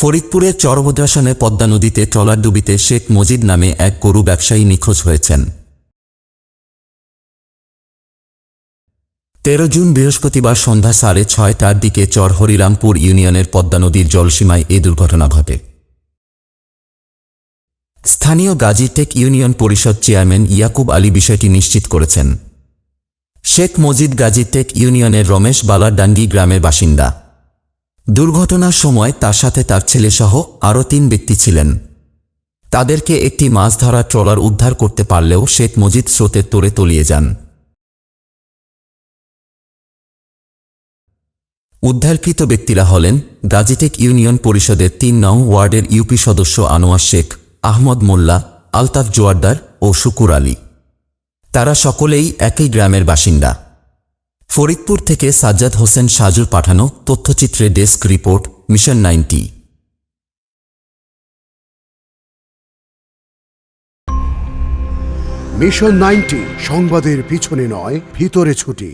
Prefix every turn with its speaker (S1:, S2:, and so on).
S1: ফরিদপুরের চরভদ্রাসনে পদ্মা নদীতে ট্রলারডুবিতে শেখ মজিদ নামে এক গরু ব্যবসায়ী নিখোঁজ হয়েছেন। তেরো জুন বৃহস্পতিবার সন্ধ্যা সাড়ে ছয়টার দিকে চর হরিরামপুর ইউনিয়নের পদ্মা নদীর জলসীমায় এ দুর্ঘটনা ঘটে। স্থানীয় গাজীটেক ইউনিয়ন পরিষদ চেয়ারম্যান ইয়াকুব আলী বিষয়টি নিশ্চিত করেছেন। শেখ মজিদ গাজীটেক ইউনিয়নের রমেশ বালাডান্ডি গ্রামের বাসিন্দা। দুর্ঘটনার সময় তার সাথে তার ছেলেসহ আরও তিন ব্যক্তি ছিলেন। তাদেরকে একটি মাছ ধরা ট্রলার উদ্ধার করতে পারলেও শেখ মজিদ স্রোতের তোড়ে তলিয়ে যান। উদ্ধারকৃত ব্যক্তিরা হলেন গাজীটেক ইউনিয়ন পরিষদের তিন নং ওয়ার্ডের ইউপি সদস্য আনোয়ার শেখ, আহমদ মোল্লা, আলতাফ জোয়ারদার ও শুকুর আলী। তারা সকলেই একই গ্রামের বাসিন্দা। ফরিদপুর থেকে সাজ্জাদ হোসেন সাজুর পাঠানো তথ্যচিত্রে desk report, mission ninety.
S2: Mission ninety, সংবাদের পিছনে নয়, ভিতরে ছুটি।